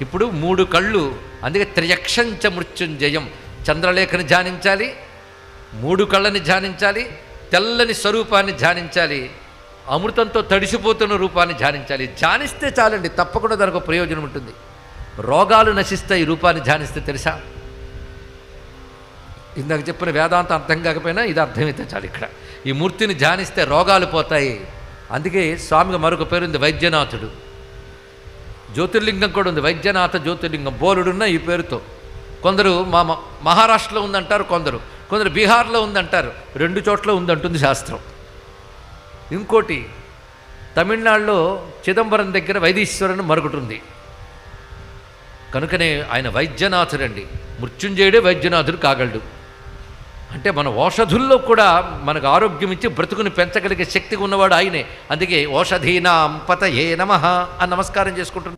ఇప్పుడు మూడు కళ్ళు అందుకే త్రియక్షంచ మృత్యుంజయం. చంద్రలేఖని ధ్యానించాలి మూడు కళ్ళని ధ్యానించాలి తెల్లని స్వరూపాన్ని ధ్యానించాలి అమృతంతో తడిసిపోతున్న రూపాన్ని ధ్యానించాలి. ధ్యానిస్తే చాలండి తప్పకుండా దానికి ఒక ప్రయోజనం ఉంటుంది. రోగాలు నశిస్తాయి ఈ రూపాన్ని ధ్యానిస్తే తెలుసా? ఇందాక చెప్పిన వేదాంతం అర్థం కాకపోయినా ఇది అర్థమైతే చాలు ఇక్కడ. ఈ మూర్తిని ధ్యానిస్తే రోగాలు పోతాయి. అందుకే స్వామికి మరొక పేరు ఉంది వైద్యనాథుడు. జ్యోతిర్లింగం కూడా ఉంది. వైద్యనాథ జ్యోతిర్లింగం బోలుడున్న ఈ పేరుతో. కొందరు మా మ- మహారాష్ట్రలో ఉందంటారు కొందరు. కొందరు బీహార్లో ఉందంటారు. రెండు చోట్ల ఉందంటుంది శాస్త్రం. ఇంకోటి తమిళనాడులో చిదంబరం దగ్గర వైదీశ్వరుని మరొకటి ఉంది. కనుకనే ఆయన వైద్యనాథుడండి. మృత్యుంజయుడే వైద్యనాథుడు కాగలడు. అంటే మన ఔషధుల్లో కూడా మనకు ఆరోగ్యం ఇచ్చి బ్రతుకుని పెంచగలిగే శక్తి ఉన్నవాడు ఆయనే. అందుకే ఓషధీనాం ఏ నమ అని నమస్కారం చేసుకుంటున్నాం.